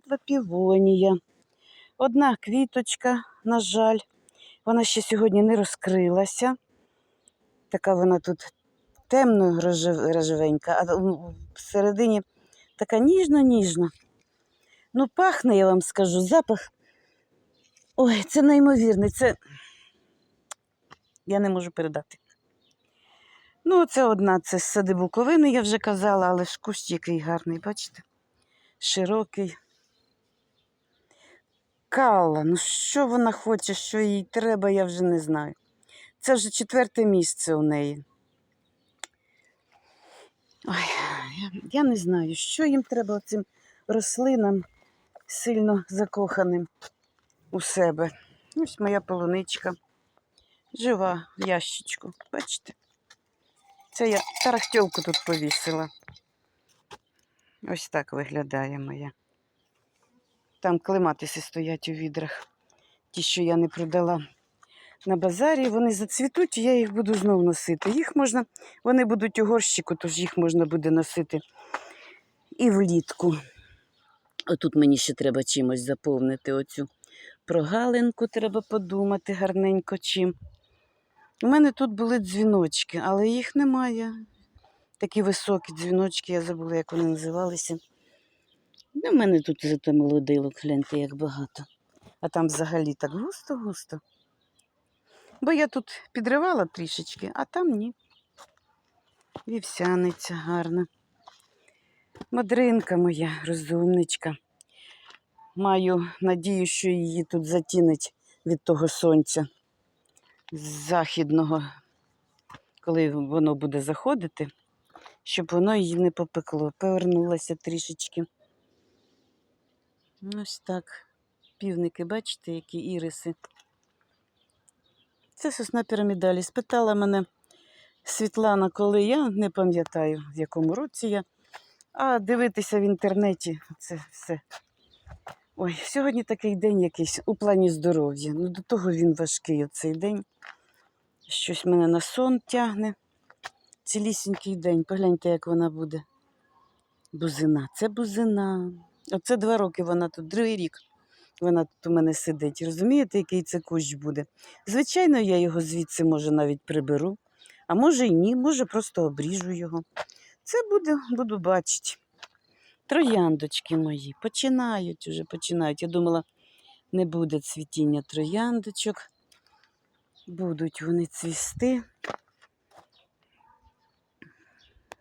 Бритва півонія. Одна квіточка, на жаль, вона ще сьогодні не розкрилася. Така вона тут темно рожевенька, а всередині така ніжно-ніжна. Ну, пахне, я вам скажу, запах. Ой, це неймовірний. Це я не можу передати. Ну, це одна, це з сади Буковини, я вже казала, але ж кущ який гарний, бачите? Широкий. Калла, ну що вона хоче, що їй треба, я вже не знаю. Це вже четверте місце у неї. Ой, я, я не знаю, що їм треба цим рослинам сильно закоханим у себе. Ось моя полуничка. Жива в ящичку. Бачите? Це я тарахтьовку тут повісила. Ось так виглядає моя. Там клематиси стоять у відрах. Ті, що я не продала на базарі, вони зацвітуть, і я їх буду знову носити. Їх можна, вони будуть у горщику, тож їх можна буде носити і влітку. Отут мені ще треба чимось заповнити оцю прогалинку, треба подумати гарненько чим. У мене тут були дзвіночки, але їх немає. Такі високі дзвіночки, я забула, як вони називалися. Ну, в мене тут зато молодилок, гляньте, як багато. А там взагалі так густо-густо. Бо я тут підривала трішечки, а там ні. Вівсяниця гарна. Мадринка моя, розумничка. Маю надію, що її тут затінить від того сонця з західного, коли воно буде заходити, щоб воно її не попекло. Повернулася трішечки. Ось так. Півники, бачите, які іриси. Це сосна пірамідалі. Спитала мене Світлана, коли я не пам'ятаю, в якому році я. А дивитися в інтернеті це все. Ой, сьогодні такий день якийсь у плані здоров'я. Ну, до того він важкий оцей день. Щось мене на сон тягне. Цілісінький день. Погляньте, як вона буде. Бузина. Це бузина. Оце два роки вона тут, другий рік вона тут у мене сидить. Розумієте, який це кущ буде? Звичайно, я його звідси, може, навіть приберу, а може і ні, може, просто обріжу його. Це буде, буду бачити. Трояндочки мої починають уже, починають. Я думала, не буде цвітіння трояндочок. Будуть вони цвісти.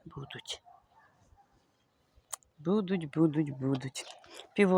Будуть. Будуть, будуть, будуть.